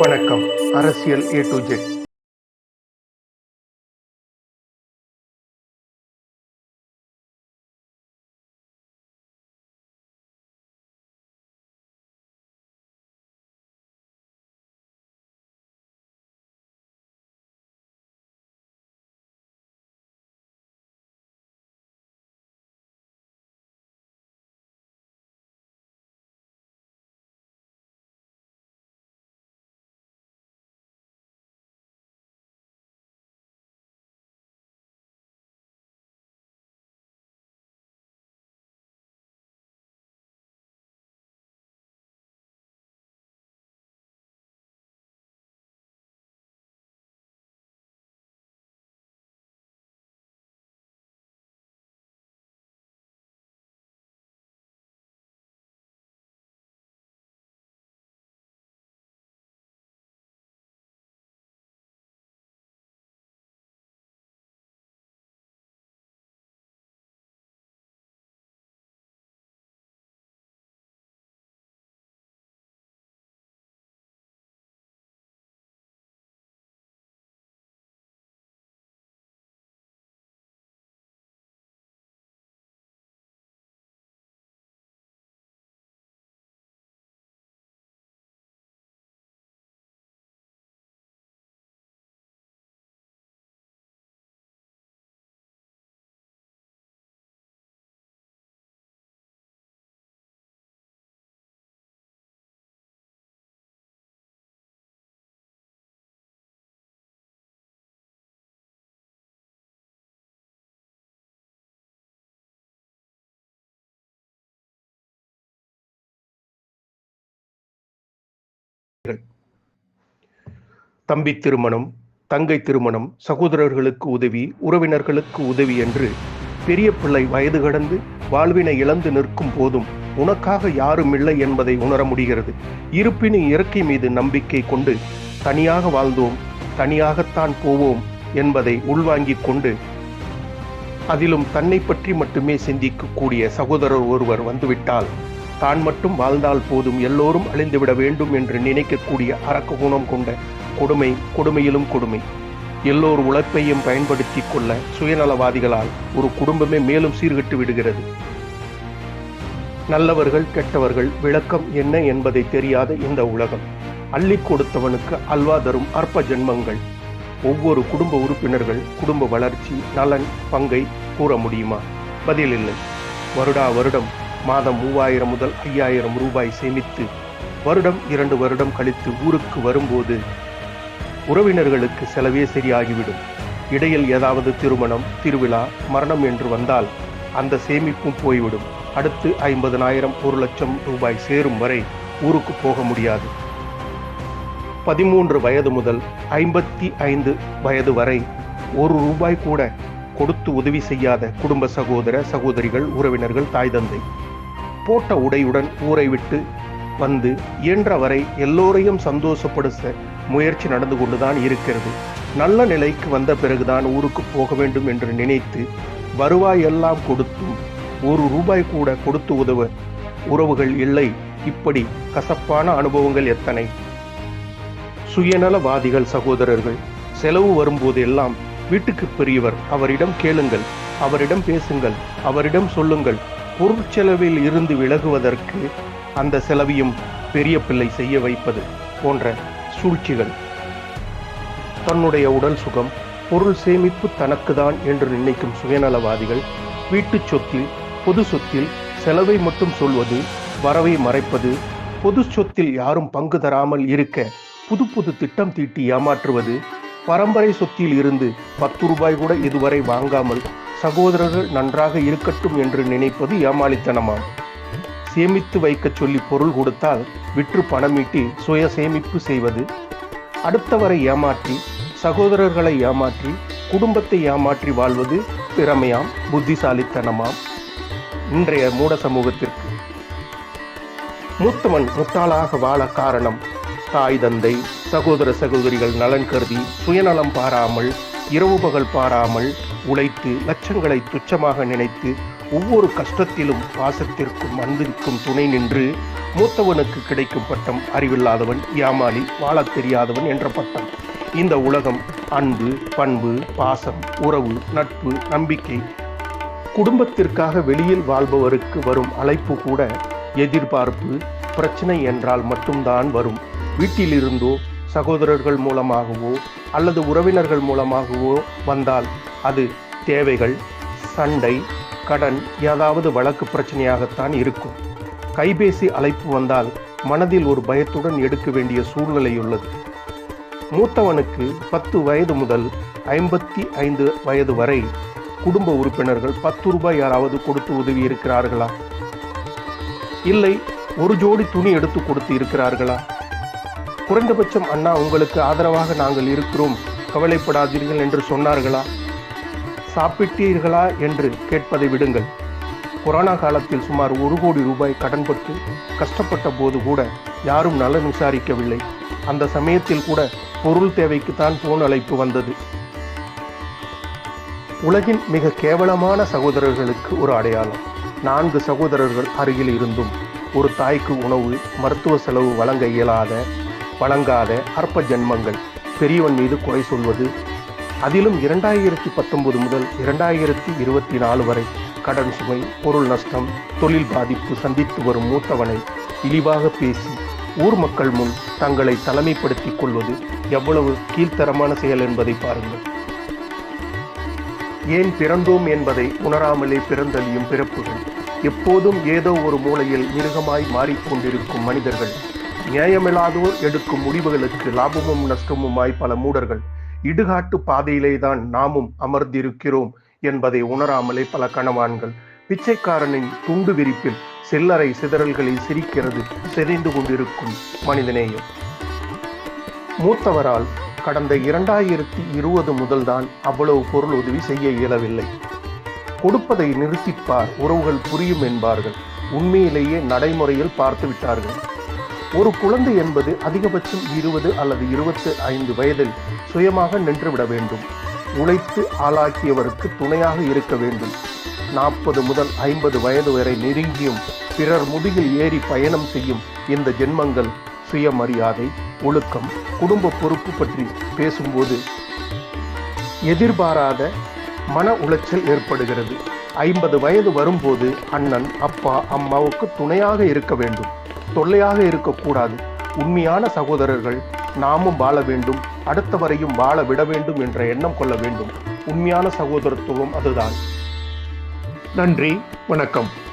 வணக்கம். அரசியல் A to Z தம்பி திருமணம் தங்கை திருமணம் சகோதரர்களுக்கு உதவி உறவினர்களுக்கு உதவி என்று பெரிய பிள்ளை வயது கடந்து வாழ்வினை இழந்து நிற்கும் போதும் உனக்காக யாரும் இல்லை என்பதை உணர முடிகிறது. இருப்பினும் இயற்கை மீது நம்பிக்கை கொண்டு தனியாக வாழ்ந்தோம் தனியாகத்தான் போவோம் என்பதை உள்வாங்கிக் கொண்டு அதிலும் தன்னை பற்றி மட்டுமே சிந்திக்கக்கூடிய சகோதரர் ஒருவர் வந்துவிட்டால் தான் மட்டும் வாழ்ந்தால் போதும் எல்லோரும் அழிந்துவிட வேண்டும் என்று நினைக்கக்கூடிய அரக்க குணம் கொண்ட கொடுமை கொடுமையிலும் கொடுமை. எல்லோர் உழைப்பையும் பயன்படுத்தி கொள்ள சுயநலவாதிகளால் ஒரு குடும்பமே மேலும் சீர்கட்டு விடுகிறது. நல்லவர்கள் கெட்டவர்கள் விளக்கம் என்ன என்பதை தெரியாத இந்த உலகம். அள்ளி கொடுத்தவனுக்கு அல்வா தரும் அற்ப ஜென்மங்கள். ஒவ்வொரு குடும்ப உறுப்பினர்கள் குடும்ப வளர்ச்சி நலன் பங்கை கூற முடியுமா? பதில் இல்லை. வருடா வருடம் மாதம் மூவாயிரம் முதல் ஐயாயிரம் ரூபாய் சேமித்து வருடம் இரண்டு வருடம் கழித்து ஊருக்கு வரும்போது உறவினர்களுக்கு செலவே சரியாகிவிடும். இடையில் ஏதாவது திருமணம் திருவிழா மரணம் என்று வந்தால் அந்த சேமிப்பும் போய்விடும். அடுத்து ஐம்பதனாயிரம் ஒரு லட்சம் ரூபாய் சேரும் வரை ஊருக்கு போக முடியாது. பதிமூன்று வயது முதல் ஐம்பத்தி ஐந்து வயது வரை ஒரு ரூபாய் கூட கொடுத்து உதவி செய்யாத குடும்ப சகோதர சகோதரிகள் உறவினர்கள் தாய் தந்தை. போட்ட உடையுடன் ஊரை விட்டு வந்து இயன்ற வரை எல்லோரையும் சந்தோஷப்படுத்த முயற்சி நடந்து கொண்டுதான் இருக்கிறது. நல்ல நிலைக்கு வந்த பிறகுதான் ஊருக்கு போக வேண்டும் என்று நினைத்து வருவாய் எல்லாம் கொடுத்தும் ஒரு ரூபாய் கூட கொடுத்து உதவ உறவுகள் இல்லை. இப்படி கசப்பான அனுபவங்கள் எத்தனை? சுயநலவாதிகள் சகோதரர்கள் செலவு வரும்போது எல்லாம் வீட்டுக்கு பெரியவர் அவரிடம் கேளுங்கள் அவரிடம் பேசுங்கள் அவரிடம் சொல்லுங்கள் பொருட்செலவில் இருந்து விலகுவதற்கு அந்த செலவையும் பெரிய பிள்ளை செய்ய வைப்பது போன்ற சூழ்ச்சிகள். தன்னுடைய உடல் சுகம் பொருள் சேமிப்பு தனக்குதான் என்று நினைக்கும் சுயநலவாதிகள் வீட்டு சொத்தில் பொது சொத்தில் செலவை மட்டும் சொல்வது வரவை மறைப்பது பொது சொத்தில் யாரும் பங்கு தராமல் இருக்க புது புது திட்டம் தீட்டி ஏமாற்றுவது பரம்பரை சொத்தில் இருந்து பத்து ரூபாய் கூட இதுவரை வாங்காமல் சகோதரர்கள் நன்றாக இருக்கட்டும் என்று நினைப்பது ஏமாளித்தனமாம். சேமித்து வைக்கச் சொல்லி பொருள் கொடுத்தால் விற்று பணமீட்டி சுய சேமிப்பு செய்வது. அடுத்தவரை ஏமாற்றி சகோதரர்களை ஏமாற்றி குடும்பத்தை ஏமாற்றி வாழ்வது திறமையாம் புத்திசாலித்தனமாம். இன்றைய மூட சமூகத்திற்கு. மூத்தவன் முட்டாளாக வாழ காரணம் தாய் தந்தை சகோதர சகோதரிகள் நலன் கருதி சுயநலம் பாராமல் இரவு பகல் பாராமல் உழைத்து லட்சங்களை துச்சமாக நினைத்து ஒவ்வொரு கஷ்டத்திலும் பாசத்திற்கும் அன்பிற்கும் துணை நின்று மூத்தவனுக்கு கிடைக்கும் பட்டம் அறிவில்லாதவன் ஏமாளி வாழத் தெரியாதவன் என்ற பட்டம். இந்த உலகம் அன்பு பண்பு பாசம் உறவு நட்பு நம்பிக்கை. குடும்பத்திற்காக வெளியில் வாழ்பவருக்கு வரும் அழைப்பு கூட எதிர்பார்ப்பு பிரச்சனை என்றால் மட்டும்தான் வரும். வீட்டிலிருந்தோ சகோதரர்கள் மூலமாகவோ அல்லது உறவினர்கள் மூலமாகவோ வந்தால் அது தேவைகள் சண்டை கடன் ஏதாவது வழக்கு பிரச்சனையாகத்தான் இருக்கும். கைபேசி அழைப்பு வந்தால் மனதில் ஒரு பயத்துடன் எடுக்க வேண்டிய சூழ்நிலை உள்ளது. மூத்தவனுக்கு பத்து வயது முதல் ஐம்பத்தி ஐந்து வயது வரை குடும்ப உறுப்பினர்கள் பத்து ரூபாய் யாராவது கொடுத்து உதவி இருக்கிறார்களா? இல்லை ஒரு ஜோடி துணி எடுத்து கொடுத்து இருக்கிறார்களா? குறைந்தபட்சம் அண்ணா உங்களுக்கு ஆதரவாக நாங்கள் இருக்கிறோம். கவலைப்படாதீர்கள் என்று சொன்னார்களா? சாப்பிட்டீர்களா என்று கேட்பதை விடுங்கள். கொரோனா காலத்தில் சுமார் ஒரு கோடி ரூபாய் கடன்பட்டு கஷ்டப்பட்ட போது கூட யாரும் நலன் விசாரிக்கவில்லை. அந்த சமயத்தில் கூட பொருள் தேவைக்குத்தான் போன் அழைப்பு வந்தது. உலகின் மிக கேவலமான சகோதரர்களுக்கு ஒரு அடையாளம். நான்கு சகோதரர்கள் அருகில் இருந்தும் ஒரு தாய்க்கு உணவு மருத்துவ செலவு வழங்க இயலாத வழங்காத அற்ப ஜென்மங்கள் பெரியவன் மீது குறை சொல்வது அதிலும் இரண்டாயிரத்தி பத்தொன்பது முதல் இரண்டாயிரத்தி இருபத்தி நாலு வரை கடன் சுமை பொருள் நஷ்டம் தொழில் பாதிப்பு சந்தித்து வரும் மூத்தவனை இழிவாக பேசி ஊர் மக்கள் முன் தங்களை தலைமைப்படுத்திக் கொள்வது எவ்வளவு கீழ்த்தரமான செயல் என்பதை பாருங்கள். ஏன் பிறந்தோம் என்பதை உணராமலே பிறந்தழியும் பிறப்புகள். எப்போதும் ஏதோ ஒரு மூலையில் மிருகமாய் மாறிக்கொண்டிருக்கும் மனிதர்கள். நியாயமில்லாதோர் எடுக்கும் முடிவுகளுக்கு லாபமும் நஷ்டமுமாய் பல மூடர்கள். இடுகாட்டு பாதையிலே தான் நாமும் அமர்ந்திருக்கிறோம் என்பதை உணராமலே பல கணவான்கள் பிச்சைக்காரனின் துண்டு விரிப்பில் சில்லறை சிதறல்களில் சிரிக்கிறது சிதைந்து கொண்டிருக்கும் மனிதநேயம். மூத்தவரால் கடந்த இரண்டாயிரத்தி இருபது முதல்தான் அவ்வளவு பொருள் உதவி செய்ய இயலவில்லை. கொடுப்பதை நிறுத்திப்பார் உறவுகள் புரியும் என்பார்கள். உண்மையிலேயே நடைமுறையில் பார்த்து விட்டார்கள் ஒரு குழந்தை என்பது அதிகபட்சம் இருபது அல்லது இருபத்தி ஐந்து வயதில் சுயமாக நின்றுவிட வேண்டும். உழைத்து ஆளாக்கியவருக்கு துணையாக இருக்க வேண்டும். நாற்பது முதல் ஐம்பது வயது வரை நெருங்கியும் பிறர் முதுகில் ஏறி பயணம் செய்யும் இந்த ஜென்மங்கள் சுயமரியாதை ஒழுக்கம் குடும்ப பொறுப்பு பற்றி பேசும்போது எதிர்பாராத மன உளைச்சல் ஏற்படுகிறது. ஐம்பது வயது வரும்போது அண்ணன் அப்பா அம்மாவுக்கு துணையாக இருக்க வேண்டும். தொல்லையாக இருக்கக்கூடாது. உண்மையான சகோதரர்கள் நாமும் வாழ வேண்டும் அடுத்தவரையும் வாழ விட வேண்டும் என்ற எண்ணம் கொள்ள வேண்டும். உண்மையான சகோதரத்துவம் அதுதான். நன்றி வணக்கம்.